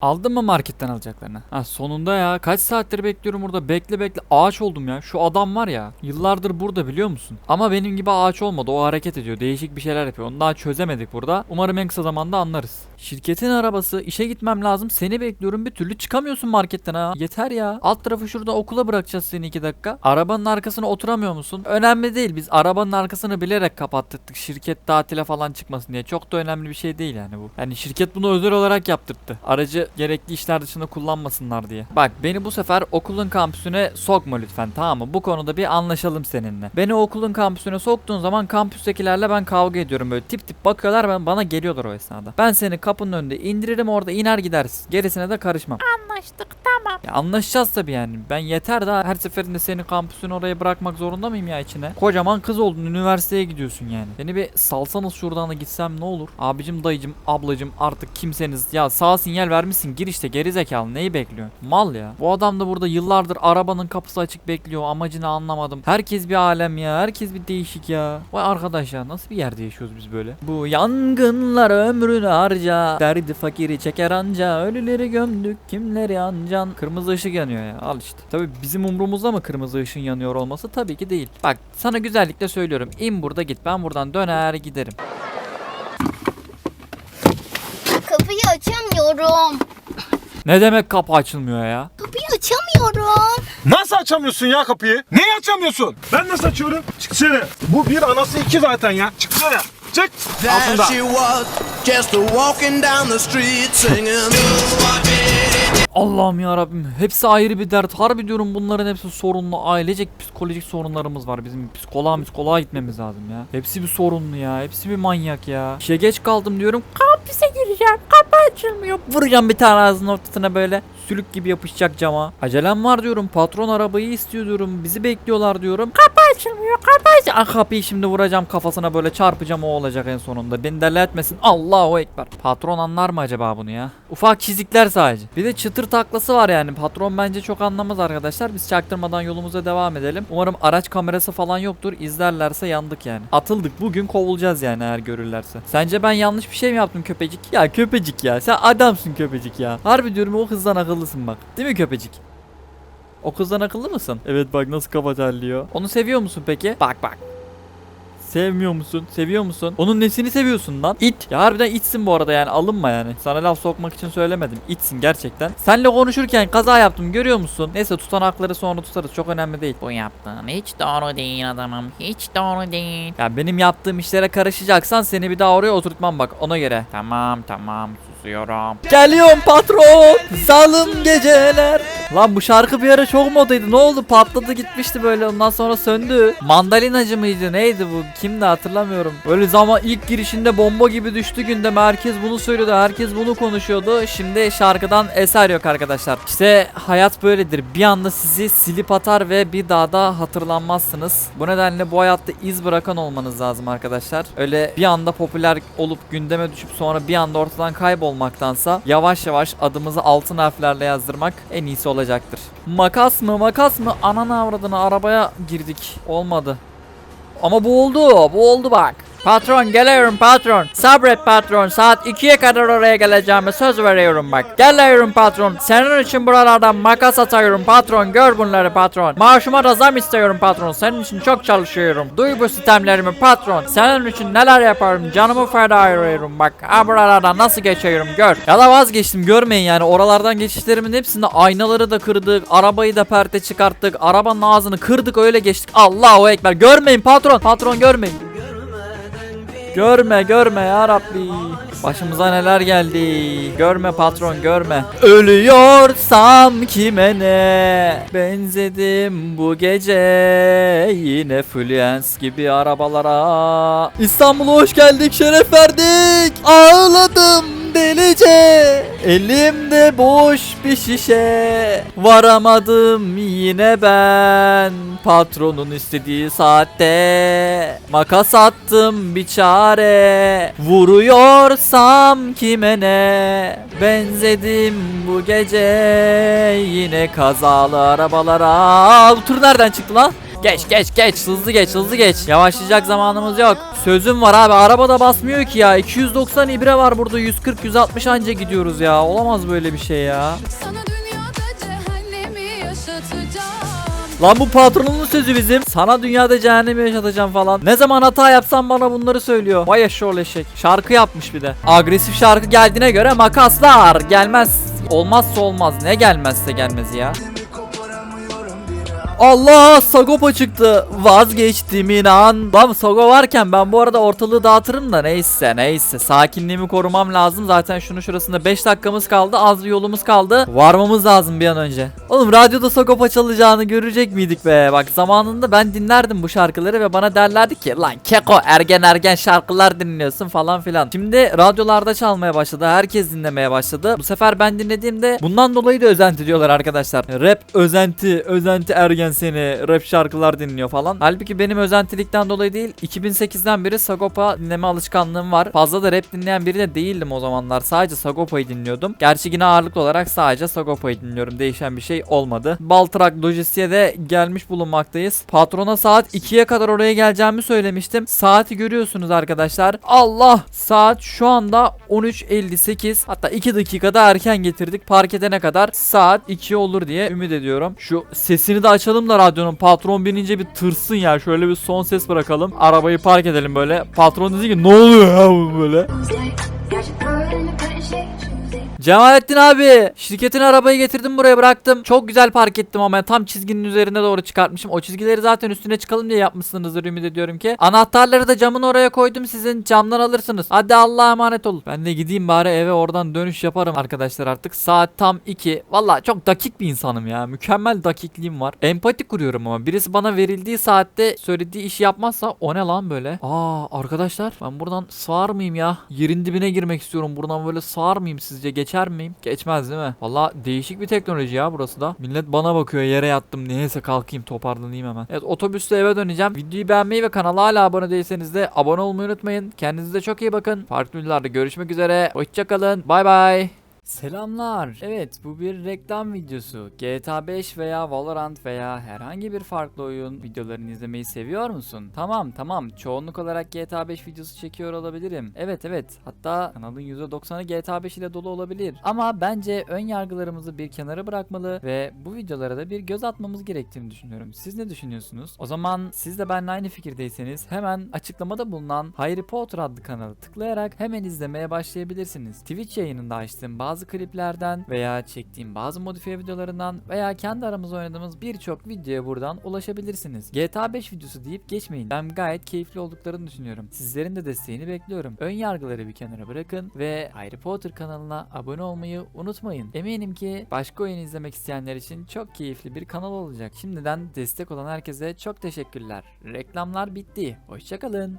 Aldın mı marketten alacaklarını? Ha sonunda ya. Kaç saattir bekliyorum burada. Bekle bekle. Ağaç oldum ya. Şu adam var ya. Yıllardır burada biliyor musun? Ama benim gibi ağaç olmadı. O hareket ediyor. Değişik bir şeyler yapıyor. Onu daha çözemedik burada. Umarım en kısa zamanda anlarız. Şirketin arabası. işe gitmem lazım. Seni bekliyorum. Bir türlü çıkamıyorsun marketten ha. Yeter ya. Alt tarafı şurada okula bırakacağız seni iki dakika. Arabanın arkasına oturamıyor musun? Önemli değil. Biz arabanın arkasını bilerek kapattık. Şirket tatile falan çıkmasın diye. Çok da önemli bir şey değil yani bu. Yani şirket bunu özel olarak yaptırttı. Aracı gerekli işler dışında kullanmasınlar diye. Bak beni bu sefer okulun kampüsüne sokma lütfen tamam mı? Bu konuda bir anlaşalım seninle. Beni okulun kampüsüne soktuğun zaman kampüstekilerle ben kavga ediyorum böyle tip tip bakıyorlar ben bana geliyorlar o esnada. Ben seni kapının önünde indiririm orada iner gidersin. Gerisine de karışmam. Anlaştık tamam. Ya anlaşacağız tabii yani. Ben yeter daha her seferinde seni kampüsün oraya bırakmak zorunda mıyım ya içine? Kocaman kız oldun üniversiteye gidiyorsun yani. Beni bir salsanız şuradan da gitsem ne olur? Abicim dayıcım ablacım artık kimseniz ya sağ sinyal vermişsin gir işte geri zekalı neyi bekliyorsun? Mal ya. Bu adam da burada yıllardır arabanın kapısı açık bekliyor amacını anlamadım. Herkes bir alem ya herkes bir değişik ya. Vay arkadaş ya nasıl bir yerde yaşıyoruz biz böyle? Bu yangınlar ömrünü harca derdi fakiri çeker anca ölüleri gömdük kimleri ancan kırmızı ışık yanıyor ya al işte. Tabi bizim umrumuzda mı kırmızı ışığın yanıyor olması tabii ki değil. Bak sana güzellikle söylüyorum in burada git ben buradan döner giderim. Kapıyı açamıyorum. Ne demek kapı açılmıyor ya? Kapıyı açamıyorum. Nasıl açamıyorsun ya kapıyı? Neyi açamıyorsun? Ben nasıl açıyorum? Çık dışarı. Bu bir anası iki zaten ya. Çık dışarı. Çık. There Altında. she was, just a walking down the street singing. Allah'ım ya Rabbim hepsi ayrı bir dert. Harbi diyorum bunların hepsi sorunlu. Ailecek psikolojik sorunlarımız var. Bizim psikoloğa psikoloğa gitmemiz lazım ya. Hepsi bir sorunlu ya. Hepsi bir manyak ya. İşe geç kaldım diyorum. Kampüse gireceğim. Kapı açılmıyor. Vuracağım bir tane ağzının ortasına böyle. Sülük gibi yapışacak cama. Acelem var diyorum. Patron arabayı istiyor diyorum. Bizi bekliyorlar diyorum. Kapı açılmıyor. Kapı açılmıyor. Ah kapıyı şimdi vuracağım kafasına böyle çarpacağım o olacak en sonunda. Beni deli etmesin. Allahu Ekber. Patron anlar mı acaba bunu ya? Ufak çizikler sadece. Bir de çıtır taklası var yani. Patron bence çok anlamaz arkadaşlar. Biz çaktırmadan yolumuza devam edelim. Umarım araç kamerası falan yoktur. İzlerlerse yandık yani. Atıldık. Bugün kovulacağız yani eğer görürlerse. Sence ben yanlış bir şey mi yaptım köpecik? Ya köpecik ya. Sen adamsın köpecik ya. Harbi diyorum o kızdan akıllısın bak. Değil mi köpecik? O kızdan akıllı mısın? Evet bak nasıl kafa terliyor. Onu seviyor musun peki? Bak bak. Sevmiyor musun? Seviyor musun? Onun nesini seviyorsun lan? İt. Ya harbiden itsin bu arada yani alınma yani. Sana laf sokmak için söylemedim. İtsin gerçekten. Senle konuşurken kaza yaptım görüyor musun? Neyse tutanakları sonra tutarız çok önemli değil. Bu yaptığın hiç doğru değil adamım. Hiç doğru değil. Ya benim yaptığım işlere karışacaksan seni bir daha oraya oturtmam bak ona göre. Tamam tamam susuyorum. Geliyorum patron. Zalim geceler. Lan bu şarkı bir ara çok modaydı. Ne oldu? Patladı gitmişti böyle. Ondan sonra söndü. Mandalinacı mıydı? Neydi bu? Kimdi hatırlamıyorum. Böyle zaman ilk girişinde bomba gibi düştü gündeme. Herkes bunu söylüyordu. Herkes bunu konuşuyordu. Şimdi şarkıdan eser yok arkadaşlar. İşte hayat böyledir. Bir anda sizi silip atar ve bir daha da hatırlanmazsınız. Bu nedenle bu hayatta iz bırakan olmanız lazım arkadaşlar. Öyle bir anda popüler olup gündeme düşüp sonra bir anda ortadan kaybolmaktansa yavaş yavaş adımızı altın harflerle yazdırmak en iyisi olacaktır. Makas mı makas mı ananı avradını arabaya girdik. Olmadı. Ama bu oldu. Bu oldu bak. Patron geliyorum patron. Sabret patron. Saat 2'ye kadar oraya geleceğime söz veriyorum bak. Geliyorum patron. Senin için buralardan makas atıyorum patron. Gör bunları patron. Maaşıma da zam istiyorum patron. Senin için çok çalışıyorum. Duy bu sistemlerimi patron. Senin için neler yaparım. Canımı feda ayırıyorum bak. Ha buralardan nasıl geçiyorum gör. Ya da vazgeçtim görmeyin yani. Oralardan geçişlerimin hepsinde aynaları da kırdık. Arabayı da perte çıkarttık. Arabanın ağzını kırdık öyle geçtik. Allahu Ekber. Görmeyin patron. Patron görmeyin. Görme görme ya Rabbi. Başımıza neler geldi. Görme patron görme. Ölüyorsam kime ne? Benzedim bu gece yine Fluence gibi arabalara. İstanbul'a hoş geldik şeref verdik. Ağladım delice. Elimde boş bir şişe. Varamadım yine ben. Patronun istediği saatte. Makas attım bir çare. Vuruyorsam kime ne? Benzedim bu gece yine kazalı arabalara. Aa, bu tur nereden çıktı lan? Geç geç geç hızlı geç hızlı geç. Yavaşlayacak zamanımız yok. Sözüm var abi arabada basmıyor ki ya. 290 ibre var burada 140 160 anca gidiyoruz ya. Olamaz böyle bir şey ya. Lan bu patronun sözü bizim. Sana dünyada cehennemi yaşatacağım falan. Ne zaman hata yapsam bana bunları söylüyor. Vay eşşoğlu eşek. Şarkı yapmış bir de. Agresif şarkı geldiğine göre makaslar. Gelmez. Olmazsa olmaz. Ne gelmezse gelmez ya. Allah Sagopa çıktı. Vazgeçtim inan. Lan Sago varken ben bu arada ortalığı dağıtırım da neyse neyse. Sakinliğimi korumam lazım. Zaten şunun şurasında 5 dakikamız kaldı. Az bir yolumuz kaldı. Varmamız lazım bir an önce. Oğlum radyoda Sagopa çalacağını görecek miydik be? Bak zamanında ben dinlerdim bu şarkıları ve bana derlerdi ki lan keko ergen ergen şarkılar dinliyorsun falan filan. Şimdi radyolarda çalmaya başladı. Herkes dinlemeye başladı. Bu sefer ben dinlediğimde bundan dolayı da özenti diyorlar arkadaşlar. Rap özenti, özenti ergen seni, rap şarkılar dinliyor falan. Halbuki benim özentilikten dolayı değil, 2008'den beri Sagopa dinleme alışkanlığım var. Fazla da rap dinleyen biri de değildim o zamanlar. Sadece Sagopa'yı dinliyordum. Gerçi yine ağırlıklı olarak sadece Sagopa'yı dinliyorum. Değişen bir şey olmadı. Baltrak Lojistik'e de gelmiş bulunmaktayız. Patrona saat 2'ye kadar oraya geleceğimi söylemiştim. Saati görüyorsunuz arkadaşlar. Allah! Saat şu anda 13.58. Hatta 2 dakikada erken getirdik. Park edene kadar saat 2 olur diye ümit ediyorum. Şu sesini de açalım da radyonun. Patron binince bir tırsın ya. Şöyle bir son ses bırakalım. Arabayı park edelim böyle. Patron dedi ki ne oluyor ya bu böyle? Cemalettin abi şirketin arabayı getirdim buraya bıraktım. Çok güzel park ettim ama tam çizginin üzerine doğru çıkartmışım. O çizgileri zaten üstüne çıkalım diye yapmışsınızdır ümit ediyorum ki. Anahtarları da camın oraya koydum sizin camdan alırsınız. Hadi Allah'a emanet olun. Ben de gideyim bari eve oradan dönüş yaparım arkadaşlar artık. Saat tam 2. Valla çok dakik bir insanım ya. Mükemmel dakikliğim var. Empati kuruyorum ama birisi bana verildiği saatte söylediği işi yapmazsa o ne lan böyle? Aa arkadaşlar ben buradan sığar mıyım ya? Yerin dibine girmek istiyorum. Buradan böyle sığar mıyım sizce? Geçer miyim? Geçmez değil mi? Valla değişik bir teknoloji ya burası da. Millet bana bakıyor yere yattım. Neyse kalkayım toparlanayım hemen. Evet otobüsle eve döneceğim. Videoyu beğenmeyi ve kanala hala abone değilseniz de abone olmayı unutmayın. Kendinize çok iyi bakın. Farklı videolarda görüşmek üzere. Hoşçakalın. Bay bay. Selamlar. Evet bu bir reklam videosu. GTA 5 veya Valorant veya herhangi bir farklı oyun videolarını izlemeyi seviyor musun? Tamam tamam çoğunluk olarak GTA 5 videosu çekiyor olabilirim. Evet evet hatta kanalın %90'ı GTA 5 ile dolu olabilir. Ama bence ön yargılarımızı bir kenara bırakmalı ve bu videolara da bir göz atmamız gerektiğini düşünüyorum. Siz ne düşünüyorsunuz? O zaman siz de benimle aynı fikirdeyseniz hemen açıklamada bulunan Harry Potter adlı kanalı tıklayarak hemen izlemeye başlayabilirsiniz. Twitch yayınında açtığım bazı kliplerden veya çektiğim bazı modifiye videolarından veya kendi aramızda oynadığımız birçok videoya buradan ulaşabilirsiniz. GTA 5 videosu deyip geçmeyin. Ben gayet keyifli olduklarını düşünüyorum. Sizlerin de desteğini bekliyorum. Ön yargıları bir kenara bırakın ve Harry Potter kanalına abone olmayı unutmayın. Eminim ki başka oyun izlemek isteyenler için çok keyifli bir kanal olacak. Şimdiden destek olan herkese çok teşekkürler. Reklamlar bitti. Hoşçakalın.